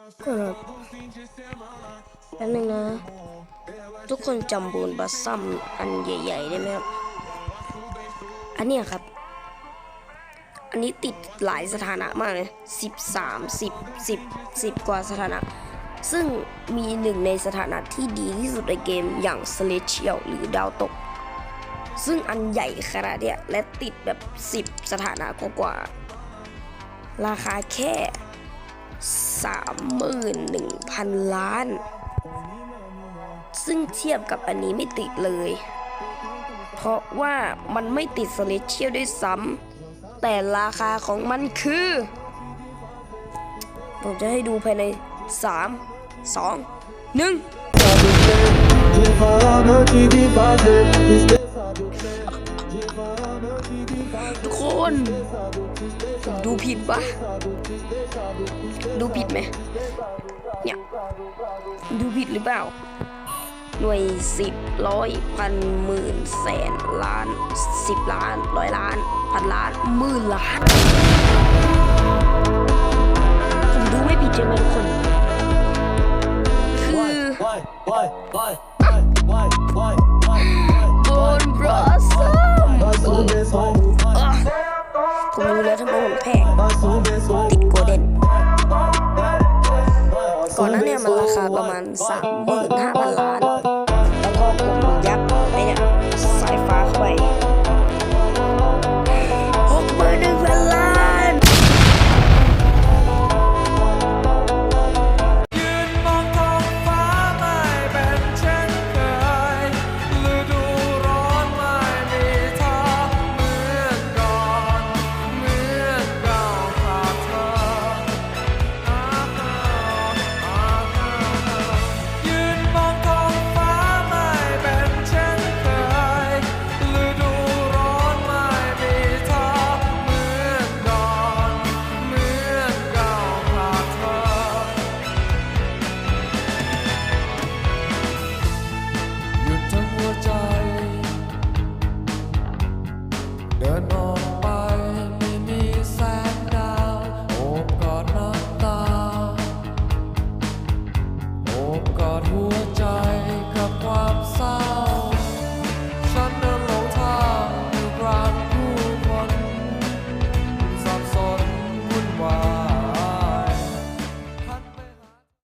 ก่อนครับแป๊บนึงนะ ทุกคนจำบูนบัสซัมอันใหญ่ๆได้ไหมครับ อันเนี้ยครับ อันนี้ติดหลายสถานะมากเลยสิบสามสิบสิบสิบกว่าสถานะ ซึ่งมีหนึ่งในสถานะที่ดีที่สุดในเกมอย่าง Celestial หรือดาวตก ซึ่งอันใหญ่ขนาดเนี้ยและติดแบบ10สถานะกว่าๆราคาแค่ 31,000 ล้าน ซึ่งเทียบกับอันนี้ไม่ติดเลย เพราะว่ามันไม่ติดสเลเชียลด้วยซ้ำแต่ราคาของมันคือ ผมจะให้ดูภายใน 3 2 1ทุกคน ผมดูผิดปะดูผิดไหมเนี่ยดูผิดหรือเปล่า หน่วยสิบร้อยพันหมื่นแสนล้านสิบล้านร้อยล้านพันล้านหมื่นล้านผมดูไม่ผิดใช่ไหมทุกคน คือ Why? Why? Why? Why? Why? Why? บนบรอส คา